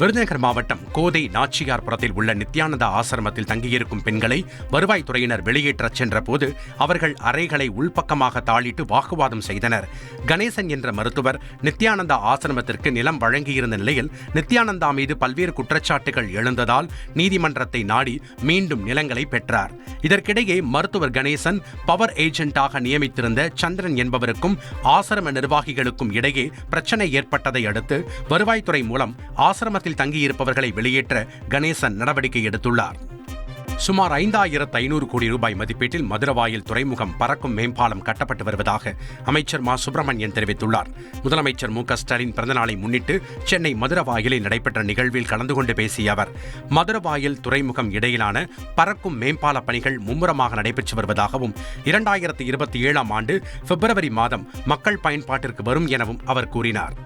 விருதுநகர் மாவட்டம் கோதை நாச்சியார்புரத்தில் உள்ள நித்யானந்தா ஆசிரமத்தில் தங்கியிருக்கும் பெண்களை வருவாய்த்துறையினர் வெளியேற்றச் சென்றபோது அவர்கள் அறைகளை உள்பக்கமாக தாளிட்டு வாக்குவாதம் செய்தனர். கணேசன் என்ற மருத்துவர் நித்யானந்தா ஆசிரமத்திற்கு நிலம் வழங்கியிருந்த நிலையில் நித்யானந்தா மீது பல்வேறு குற்றச்சாட்டுகள் எழுந்ததால் நீதிமன்றத்தை நாடி மீண்டும் நிலங்களை பெற்றார். இதற்கிடையே மருத்துவர் கணேசன் பவர் ஏஜென்ட்டாக நியமித்திருந்த சந்திரன் என்பவருக்கும் ஆசிரம நிர்வாகிகளுக்கும் இடையே பிரச்சனை ஏற்பட்டதை அடுத்து வருவாய்த்துறை மூலம் ஆசிரமத்தில் தங்கியிருப்பவர்களை வெளியேற்ற கணேசன் நடவடிக்கை எடுத்துள்ளார். சுமார் ஐந்தாயிரத்து ஐநூறு கோடி ரூபாய் மதிப்பீட்டில் மதுரவாயில் துறைமுகம் பறக்கும் மேம்பாலம் கட்டப்பட்டு வருவதாக அமைச்சர் மா. சுப்பிரமணியன் தெரிவித்துள்ளார். முதலமைச்சர் மு. க. ஸ்டாலின் பிறந்தநாளை முன்னிட்டு சென்னை மதுரவாயிலில் நடைபெற்ற நிகழ்வில் கலந்து கொண்டு பேசிய அவர் மதுரவாயில் துறைமுகம் இடையிலான பறக்கும் மேம்பால பணிகள் மும்முரமாக நடைபெற்று வருவதாகவும் இரண்டாயிரத்து இருபத்தி ஏழாம் ஆண்டு பிப்ரவரி மாதம் மக்கள் பயன்பாட்டிற்கு வரும் எனவும் அவர் கூறினார்.